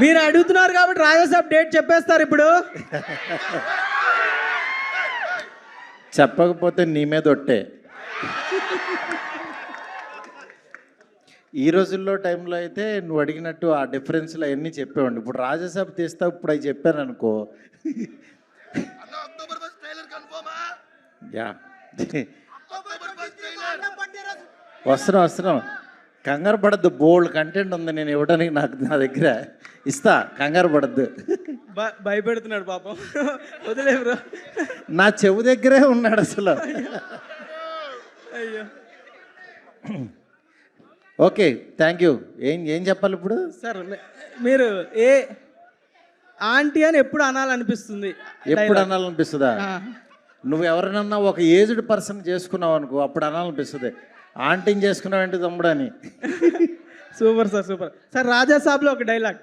మీరు అడుగుతున్నారు కాబట్టి రాజాసాబ్ డేట్ చెప్పేస్తారు ఇప్పుడు. చెప్పకపోతే నీ మీద ఒట్టే. ఈ రోజుల్లో టైంలో అయితే నువ్వు అడిగినట్టు ఆ డిఫరెన్స్లు అవన్నీ చెప్పేవాడిని. ఇప్పుడు రాజసభ తీస్తా ఇప్పుడు అవి చెప్పాను అనుకో యా. వస్తున్నాం వస్తున్నాం కంగారు పడద్దు బోల్డ్ కంటెంట్ ఉంది నేను ఇవ్వడానికి నాకు నా దగ్గర. ఇస్తా కంగారు పడద్దు. భయపెడుతున్నాడు పాపం. వదిలే బ్రో. నా చెవు దగ్గరే ఉన్నాడు అసలు. అయ్యో. ఓకే థ్యాంక్ యూ ఏం ఏం చెప్పాలి ఇప్పుడు? సార్ మీరు ఏ ఆంటీ అని ఎప్పుడు అనాలనిపిస్తుంది? ఎప్పుడు అనాలనిపిస్తుందా? నువ్వు ఎవరినన్నా ఒక ఏజ్డ్ పర్సన్ చేసుకున్నావు అనుకో అప్పుడు అనాలనిపిస్తుంది. ఆంటీని చేసుకున్నావు ఏంటి తమ్ముడు అని సూపర్ సార్ సూపర్. సార్ రాజాసాబ్లో ఒక డైలాగ్.